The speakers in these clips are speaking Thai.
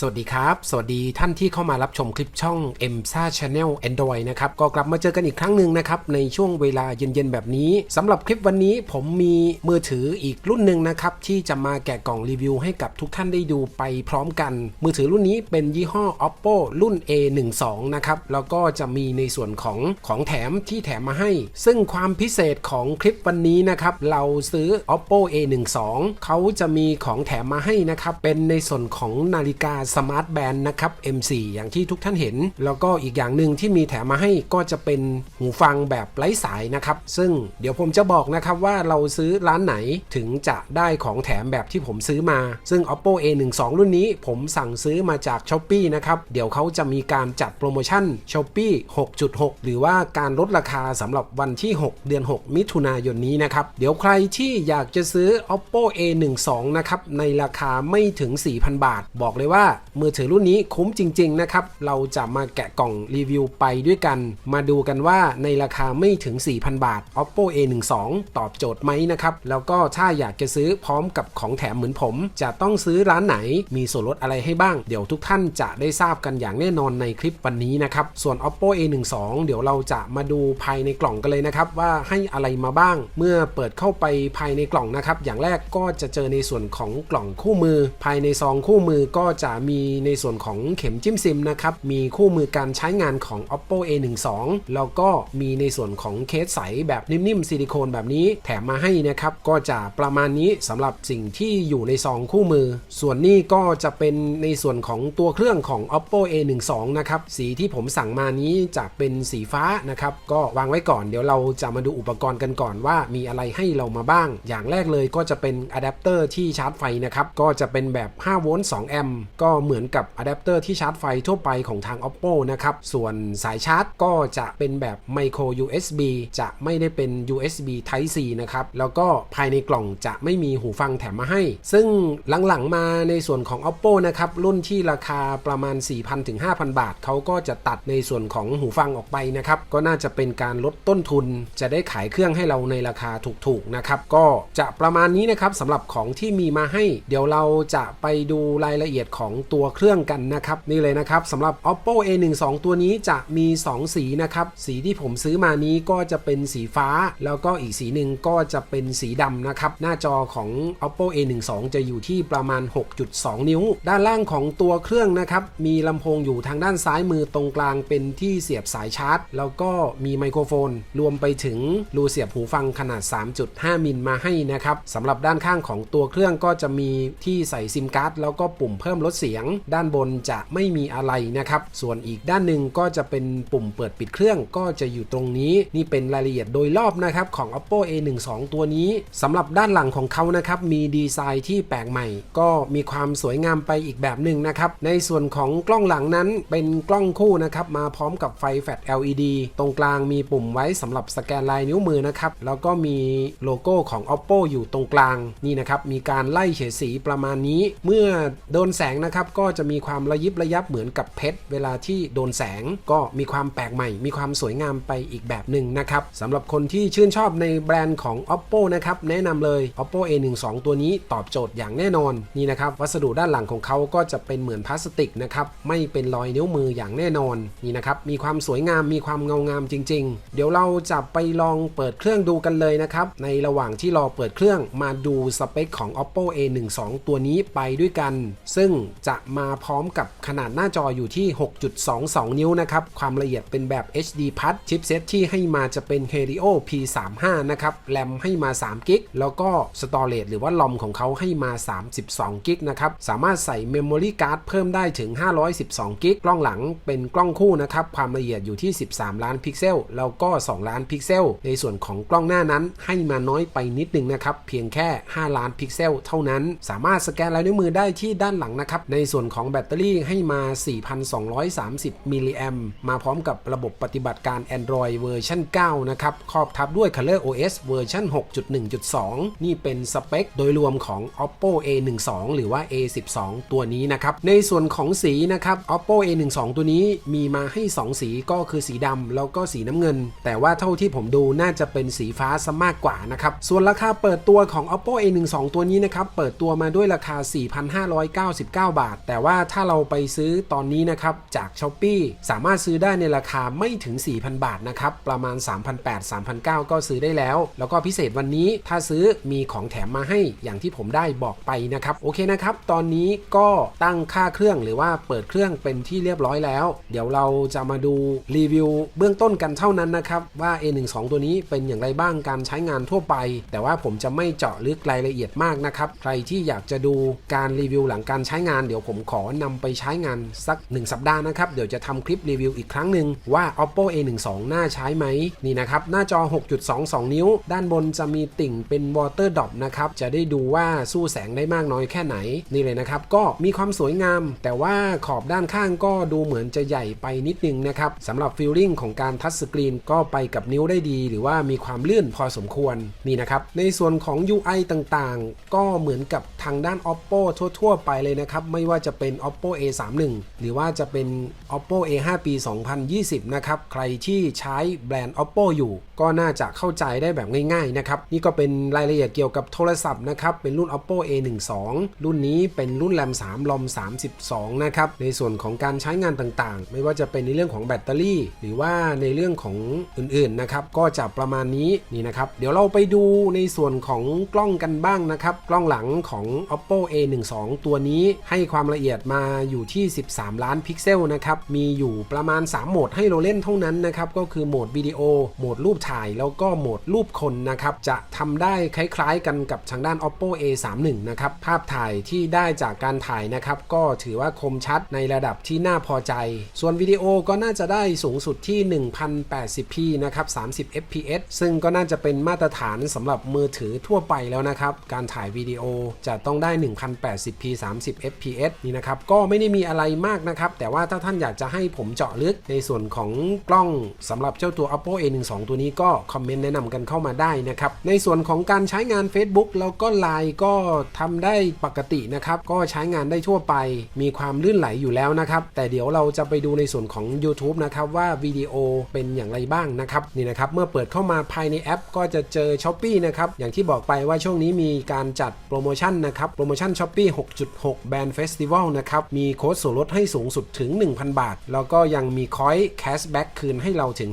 สวัสดีครับ สวัสดีท่านที่เข้ามารับชมคลิปช่อง m s a Channel Android นะครับ ก็กลับมาเจอกันอีกครั้งหนึ่งนะครับ ในช่วงเวลาเย็นๆ แบบนี้สำหรับคลิปวันนี้ผมมีมือถืออีกรุ่นหนึ่งนะครับ ที่จะมาแกะกล่องรีวิวให้กับทุกท่านได้ดูไปพร้อมกัน มือถือรุ่นนี้เป็นยี่ห้อ Oppo รุ่น A12 นะครับ แล้วก็จะมีในส่วนของของแถมที่แถมมาให้ ซึ่งความพิเศษของคลิปวันนี้นะครับ เราซื้อ Oppo A12 เขาจะมีของแถมมาให้นะครับ เป็นในส่วนของนาฬิกาสมาร์ทแบนด์นะครับ M4 อย่างที่ทุกท่านเห็น แล้วก็อีกอย่างหนึ่งที่มีแถมมาให้ก็จะเป็นหูฟังแบบไร้สายนะครับ ซึ่งเดี๋ยวผมจะบอกนะครับว่าเราซื้อร้านไหนถึงจะได้ของแถมแบบที่ผมซื้อมา ซึ่ง Oppo A12 รุ่นนี้ผมสั่งซื้อมาจาก s h อ p e e นะครับเดี๋ยวเขาจะมีการจัดโปรโมชั่น s h อ p e e 6.6 หรือว่าการลดราคาสำหรับวันที่ 6 เดือน 6 มิถุนายนนี้นะครับเดี๋ยวใครที่อยากจะซื้อ Oppo A12 นะครับในราคาไม่ถึง 4,000 บาท บอกเลยว่ามือถือรุ่นนี้คุ้มจริง ๆ นะครับ เราจะมาแกะกล่องรีวิวไปด้วยกัน มาดูกันว่าในราคาไม่ถึง 4,000 บาท Oppo A12 ตอบโจทย์ไหมนะครับ แล้วก็ถ้าอยากจะซื้อพร้อมกับของแถมเหมือนผม จะต้องซื้อร้านไหน มีส่วนลดอะไรให้บ้าง เดี๋ยวทุกท่านจะได้ทราบกันอย่างแน่นอนในคลิปวันนี้นะครับ ส่วน Oppo A12 เดี๋ยวเราจะมาดูภายในกล่องกันเลยนะครับ ว่าให้อะไรมาบ้าง เมื่อเปิดเข้าไปภายในกล่องนะครับ อย่างแรกก็จะเจอในส่วนของกล่องคู่มือ ภายในซองคู่มือก็จะมีในส่วนของเข็มจิ้มซิมนะครับ มีคู่มือการใช้งานของ Oppo A12 แล้วก็มีในส่วนของเคสใสแบบนิ่มๆซิลิโคนแบบนี้แถมมาให้นะครับ ก็จะประมาณนี้สำหรับสิ่งที่อยู่ในซองคู่มือ ส่วนนี้ก็จะเป็นในส่วนของตัวเครื่องของ Oppo A12 นะครับ สีที่ผมสั่งมานี้จะเป็นสีฟ้านะครับ ก็วางไว้ก่อน เดี๋ยวเราจะมาดูอุปกรณ์กันก่อนว่ามีอะไรให้เรามาบ้าง อย่างแรกเลยก็จะเป็นอะแดปเตอร์ที่ชาร์จไฟนะครับ ก็จะเป็นแบบ 5 โวลต์ 2 แอมป์ ก็เหมือนกับอะแดปเตอร์ที่ชาร์จไฟทั่วไปของทาง Oppo นะครับ ส่วนสายชาร์จก็จะเป็นแบบ micro USB จะไม่ได้เป็น USB Type C นะครับ แล้วก็ภายในกล่องจะไม่มีหูฟังแถมมาให้ ซึ่งหลังๆมาในส่วนของ Oppo นะครับ รุ่นที่ราคาประมาณ 4,000ถึง5,000 บาท เขาก็จะตัดในส่วนของหูฟังออกไปนะครับ ก็น่าจะเป็นการลดต้นทุน จะได้ขายเครื่องให้เราในราคาถูกๆนะครับ ก็จะประมาณนี้นะครับสำหรับของที่มีมาให้ เดี๋ยวเราจะไปดูรายละเอียดของตัวเครื่องกันนะครับนี่เลยนะครับสำหรับ Oppo A12 ตัวนี้จะมี 2 สีนะครับสีที่ผมซื้อมานี้ก็จะเป็นสีฟ้า แล้วก็อีกสีหนึ่งก็จะเป็นสีดำนะครับหน้าจอของ Oppo A12 จะอยู่ที่ประมาณ 6.2 นิ้ว ด้านล่างของตัวเครื่องนะครับมีลำโพงอยู่ทางด้านซ้ายมือตรงกลางเป็นที่เสียบสายชาร์จ แล้วก็มีไมโครโฟน รวมไปถึงรูเสียบหูฟังขนาด 3.5 มิลมาให้นะครับสำหรับด้านข้างของตัวเครื่องก็จะมีที่ใส่ซิมการ์ดแล้วก็ปุ่มเพิ่มลดเสียงด้านบนจะไม่มีอะไรนะครับ ส่วนอีกด้านหนึ่งก็จะเป็นปุ่มเปิดปิดเครื่องก็จะอยู่ตรงนี้ นี่เป็นรายละเอียดโดยรอบนะครับของ Oppo A12 ตัวนี้สำหรับด้านหลังของเขานะครับมีดีไซน์ที่แปลกใหม่ ก็มีความสวยงามไปอีกแบบหนึ่งนะครับ ในส่วนของกล้องหลังนั้นเป็นกล้องคู่นะครับมาพร้อมกับไฟแฟลช LED ตรงกลางมีปุ่มไว้สำหรับสแกนลายนิ้วมือนะครับแล้วก็มีโลโก้ของ Oppo อยู่ตรงกลางนี่นะครับมีการไล่เฉดสีประมาณนี้ เมื่อโดนแสงนะครับก็จะมีความระยิบระยับเหมือนกับเพชรเวลาที่โดนแสงก็มีความแปลกใหม่ มีความสวยงามไปอีกแบบหนึ่งนะครับสำหรับคนที่ชื่นชอบในแบรนด์ของ Oppo นะครับแนะนำเลย Oppo A12 ตัวนี้ตอบโจทย์อย่างแน่นอนนี่นะครับวัสดุด้านหลังของเขาก็จะเป็นเหมือนพลาสติกนะครับไม่เป็นรอยนิ้วมืออย่างแน่นอนนี่นะครับมีความสวยงามมีความเงางามจริง ๆ เดี๋ยวเราจะไปลองเปิดเครื่องดูกันเลยนะครับในระหว่างที่รอเปิดเครื่องมาดูสเปคของ Oppo A12 ตัวนี้ไปด้วยกัน ซึ่งจะมาพร้อมกับขนาดหน้าจออยู่ที่ 6.22 นิ้วนะครับ ความละเอียดเป็นแบบ HD Plus ชิปเซตที่ให้มาจะเป็น Helio P35 นะครับ แรมให้มา3กิกแล้วก็ Storage หรือว่าลอมของเขาให้มา 32กิกนะครับ สามารถใส่ Memory Card เพิ่มได้ถึง 512กิกกล้องหลังเป็นกล้องคู่นะครับ ความละเอียดอยู่ที่ 13 ล้านพิกเซล แล้วก็ 2 ล้านพิกเซล ในส่วนของกล้องหน้านั้นให้มาน้อยไปนิดนึงนะครับ เพียงแค่ 5 ล้านพิกเซล เท่านั้น สามารถสแกนลายนิ้วมือได้ที่ด้านหลังนะครับในในส่วนของแบตเตอรี่ให้มา 4,230 มิลลิแอมมาพร้อมกับระบบปฏิบัติการ Android เวอร์ชัน9 นะครับ ครอบทับด้วย Color OS เวอร์ชัน6.1.2 นี่เป็นสเปคโดยรวมของ Oppo A12 หรือว่า A12 ตัวนี้นะครับ ในส่วนของสีนะครับ Oppo A12 ตัวนี้มีมาให้ 2 สีก็คือสีดำแล้วก็สีน้ำเงิน แต่ว่าเท่าที่ผมดูน่าจะเป็นสีฟ้าซะมากกว่านะครับ ส่วนราคาเปิดตัวของ Oppo A12 ตัวนี้นะครับ เปิดตัวมาด้วยราคา 4,599 บาทาท แต่ว่าถ้าเราไปซื้อตอนนี้นะครับจาก s h อ p e e สามารถซื้อได้ในราคาไม่ถึง 4,000 บาทนะครับประมาณ 3,800 3,900 ก็ซื้อได้แล้ว แล้วก็พิเศษวันนี้ถ้าซื้อมีของแถมมาให้อย่างที่ผมได้บอกไปนะครับโอเคนะครับ ตอนนี้ก็ตั้งค่าเครื่องหรือว่าเปิดเครื่องเป็นที่เรียบร้อยแล้ว เดี๋ยวเราจะมาดูรีวิวเบื้องต้นกันเท่านั้นนะครับว่า A12 ตัวนี้เป็นอย่างไรบ้างการใช้งานทั่วไป แต่ว่าผมจะไม่เจาะลึกรายละเอียดมากนะครับใครที่อยากจะดูการรีวิวหลังการใช้งานเดี๋ยวี๋ยวผมขอนำไปใช้งานสัก 1 สัปดาห์นะครับ เดี๋ยวจะทำคลิปรีวิวอีกครั้งหนึ่งว่า oppo a12 น่าใช้ไหมนี่นะครับ หน้าจอ 6.22 นิ้ว ด้านบนจะมีติ่งเป็น water drop นะครับ จะได้ดูว่าสู้แสงได้มากน้อยแค่ไหน นี่เลยนะครับ ก็มีความสวยงาม แต่ว่าขอบด้านข้างก็ดูเหมือนจะใหญ่ไปนิดนึงนะครับสำหรับฟีลลิ่งของการทัชสกรีนก็ไปกับนิ้วได้ดี หรือว่ามีความลื่นพอสมควรนี่นะครับในส่วนของ UI ต่างๆ ก็เหมือนกับทางด้าน oppo ทั่ว ๆ ไปเลยนะครับไม่ว่าจะเป็น oppo a31 หรือว่าจะเป็น oppo a5 ปี 2020 นะครับ ใครที่ใช้แบรนด์ oppo อยู่ ก็น่าจะเข้าใจได้แบบง่ายๆนะครับ นี่ก็เป็นรายละเอียดเกี่ยวกับโทรศัพท์นะครับ เป็นรุ่น oppo a12 รุ่นนี้เป็นรุ่น RAM 3 ROM 32 นะครับ ในส่วนของการใช้งานต่างๆ ไม่ว่าจะเป็นในเรื่องของแบตเตอรี่ หรือว่าในเรื่องของอื่นๆนะครับ ก็จะประมาณนี้นี่นะครับ เดี๋ยวเราไปดูในส่วนของกล้องกันบ้างนะครับ กล้องหลังของ oppo a12 ตัวนี้ให้ความละเอียดมาอยู่ที่ 13 ล้านพิกเซลนะครับ มีอยู่ประมาณ 3 โหมดให้เราเล่นเท่านั้นนะครับ ก็คือโหมดวิดีโอ โหมดรูปถ่าย แล้วก็โหมดรูปคนนะครับ จะทำได้คล้ายๆกันกับทางด้าน oppo a31 นะครับ ภาพถ่ายที่ได้จากการถ่ายนะครับ ก็ถือว่าคมชัดในระดับที่น่าพอใจ ส่วนวิดีโอก็น่าจะได้สูงสุดที่ 1080p นะครับ 30 fps ซึ่งก็น่าจะเป็นมาตรฐานสำหรับมือถือทั่วไปแล้วนะครับ การถ่ายวิดีโอจะต้องได้ 1080p 30 fps นี่นะครับก็ไม่ได้มีอะไรมากนะครับ แต่ว่าถ้าท่านอยากจะให้ผมเจาะลึกในส่วนของกล้องสำหรับเจ้าตัว oppo a12 ตัวนี้ก็คอมเมนต์แนะนำกันเข้ามาได้นะครับ ในส่วนของการใช้งาน Facebook แล้วก็ Line ก็ทำได้ปกตินะครับ ก็ใช้งานได้ทั่วไป มีความลื่นไหลอยู่แล้วนะครับ แต่เดี๋ยวเราจะไปดูในส่วนของ YouTube นะครับว่าวิดีโอเป็นอย่างไรบ้างนะครับนี่นะครับเมื่อเปิดเข้ามาภายในแอป ก็จะเจอ s h อ p e e นะครับอย่างที่บอกไปว่าช่วงนี้มีการจัดโปรโมชั่นนะครับโปรโมชั่น s h อ p e e 6.6 Band Festival นะครับ มีโค้ดส่วนลดให้สูงสุดถึง 1,000 บาท แล้วก็ยังมีคอยแคชแบ็กคืนให้เราถึง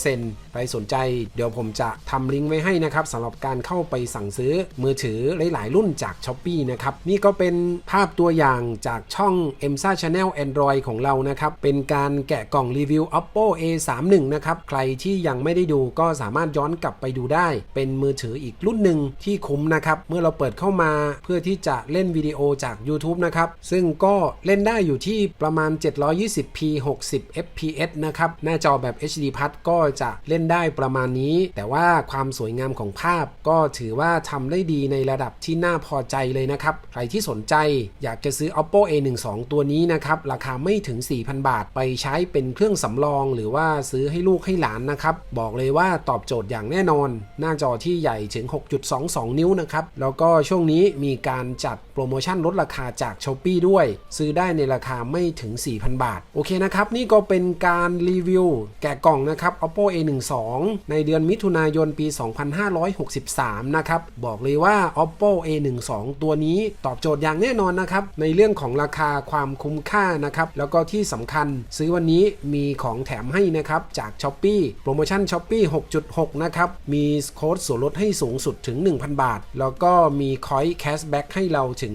50%ใครสนใจเดี๋ยวผมจะทำลิงก์ไว้ให้นะครับสำหรับการเข้าไปสั่งซื้อมือถือหลาย ๆ รุ่นจาก s h อ p e e นะครับ นี่ก็เป็นภาพตัวอย่างจากช่อง m s a Channel Android ของเรานะครับ เป็นการแกะกล่องรีวิว oppo a31 นะครับ ใครที่ยังไม่ได้ดูก็สามารถย้อนกลับไปดูได้ เป็นมือถืออีกรุ่นหนึ่งที่คุ้มนะครับ เมื่อเราเปิดเข้ามาเพื่อที่จะเล่นวิดีโอจาก YouTube นะครับซึ่งก็เล่นได้อยู่ที่ประมาณ 720p 60 fps นะครับ หน้าจอแบบ HD Plus ก็จะเล่นได้ประมาณนี้ แต่ว่าความสวยงามของภาพก็ถือว่าทำได้ดีในระดับที่น่าพอใจเลยนะครับ ใครที่สนใจอยากจะซื้อ oppo a12 ตัวนี้นะครับ ราคาไม่ถึง 4,000 บาทไปใช้เป็นเครื่องสำรอง หรือว่าซื้อให้ลูกให้หลานนะครับ บอกเลยว่าตอบโจทย์อย่างแน่นอน หน้าจอที่ใหญ่ถึง 6.22 นิ้วนะครับ แล้วก็ช่วงนี้มีการจัดโปรโมชั่นลดราคาจาก s h อ p e e ด้วย ซื้อได้ในราคาไม่ถึง 4,000 บาท โอเคนะครับ นี่ก็เป็นการรีวิว แกะกล่องนะครับ oppo a12 ในเดือนมิถุนายนปี 2563 นะครับ บอกเลยว่า oppo a12 ตัวนี้ตอบโจทย์อย่างแน่นอนนะครับ ในเรื่องของราคาความคุ้มค่านะครับ แล้วก็ที่สำคัญซื้อวันนี้มีของแถมให้นะครับ จาก s h อ p e e โปรโมชั่น s h อ p e e 6.6 นะครับ มีโค้ดส่วนลดให้สูงสุดถึง 1,000 บาท แล้วก็มีคอยแคชแบ็กให้เราถึง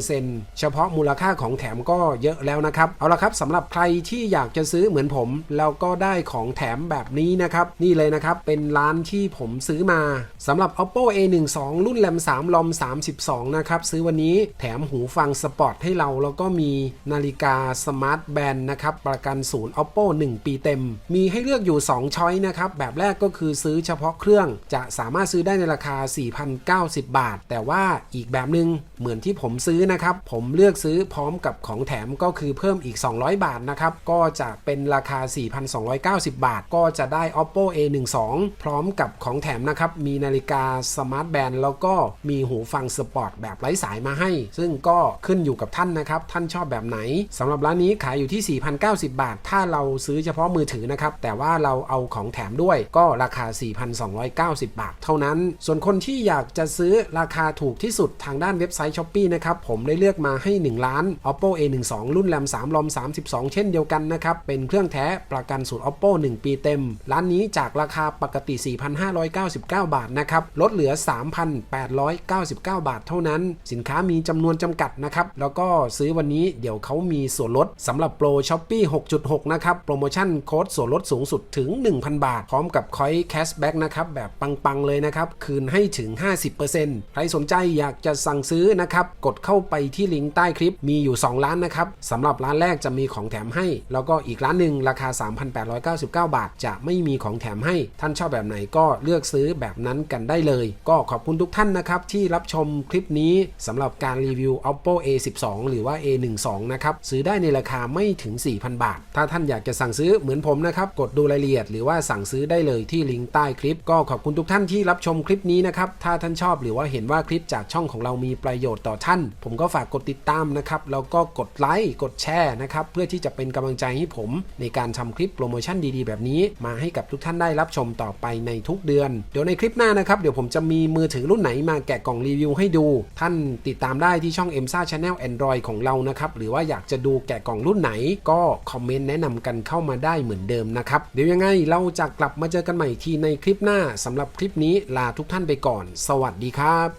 50%เฉพาะมูลค่าของแถมก็เยอะแล้วนะครับ เอาละครับสำหรับใครที่อยากจะซื้อเหมือนผม แล้วก็ได้ของแถมแบบนี้นะครับ นี่เลยนะครับ เป็นร้านที่ผมซื้อมาสำหรับ oppo a12 รุ่นแรม3 ROM 32 นะครับ ซื้อวันนี้แถมหูฟังสปอร์ตให้เรา แล้วก็มีนาฬิกาสมาร์ทแบนด์นะครับ ประกันศูนย์ oppo 1 ปีเต็ม มีให้เลือกอยู่ 2 ช้อยนะครับ แบบแรกก็คือซื้อเฉพาะเครื่อง จะสามารถซื้อได้ในราคา 4,090 บาท แต่ว่าอีกแบบหนึง่ง เหมือนที่ผมซื้อนะครับ ผมเลือกซื้อพร้อมกับของแถมก็คือเพิ่มอีก 200 บาทนะครับ ก็จะเป็นราคา 4,290 บาท ก็จะได้ oppo a12 พร้อมกับของแถมนะครับ มีนาฬิกาสมาร์ทแบนด์แล้วก็มีหูฟังสปอร์ตแบบไร้สายมาให้ ซึ่งก็ขึ้นอยู่กับท่านนะครับ ท่านชอบแบบไหนสำหรับร้านนี้ขายอยู่ที่ 4,090 บาท ถ้าเราซื้อเฉพาะมือถือนะครับ แต่ว่าเราเอาของแถมด้วย ก็ราคา 4,290 บาท เท่านั้น ส่วนคนที่อยากจะซื้อราคาถูกที่สุดทางด้านเว็บไซต์ s h อ p e e นะครับ ผมได้เลือกมาให้ 1 ล้าน oppo a12 รุ่นแรม3รอม32 เช่นเดียวกันนะครับ เป็นเครื่องแท้ประกันสูตร oppo 1 ปีเต็ม ร้านนี้จากราคาปกติ 4,599 บาทนะครับ ลดเหลือ 3,899 บาทเท่านั้น สินค้ามีจำนวนจำกัดนะครับ แล้วก็ซื้อวันนี้เดี๋ยวเขามีส่วนลดสำหรับโปร Shopee 6.6 นะครับ โปรโมชั่นโค้ดส่วนลดสูงสุดถึง 1,000 บาท พร้อมกับคอยแคชแบ็กนะครับแบบปังๆเลยนะครับคืนให้ถึง 50%ใครสนใจอยากจะสั่งซื้อนะครับ กดเข้าไปที่ลิงก์ใต้คลิปมีอยู่ 2 ร้านนะครับสำหรับร้านแรกจะมีของแถมให้ แล้วก็อีกร้านหนึ่งราคา 3,899 บาท จะไม่มีของแถมให้ ท่านชอบแบบไหนก็เลือกซื้อแบบนั้นกันได้เลย ก็ขอบคุณทุกท่านนะครับที่รับชมคลิปนี้สำหรับการรีวิว oppo a12 หรือว่า a12 นะครับซื้อได้ในราคาไม่ถึง 4,000 บาท ถ้าท่านอยากจะสั่งซื้อเหมือนผมนะครับกดดูรายละเอียดหรือว่าสั่งซื้อได้เลยที่ลิงก์ใต้คลิป ก็ขอบคุณทุกท่านที่รับชมคลิปนี้นะครับถ้าท่านชอบหรือว่าเห็นว่าคลิปจากช่องของเรามีประโยชน์ต่อท่าน ผมก็ฝากกดติดตามนะครับแล้วก็กดไลค์กดแชร์นะครับเพื่อที่จะเป็นกำลังใจให้ผมในการทำคลิปโปรโมชั่นดีๆ แบบนี้ มาให้กับทุกท่านได้รับชมต่อไปในทุกเดือน เดี๋ยวในคลิปหน้านะครับเดี๋ยวผมจะมีมือถือรุ่นไหนมาแกะกล่องรีวิวให้ดู ท่านติดตามได้ที่ช่อง e m s a Channel Android ของเรานะครับหรือว่าอยากจะดูแกะกล่องรุ่นไหน ก็คอมเมนต์แนะนำกันเข้ามาได้เหมือนเดิมนะครับเดี๋ยวยังไงเราจะกลับมาเจอกันใหม่ทีในคลิปหน้าสำหรับคลิปนี้ลาทุกท่านไปก่อน สวัสดีครับ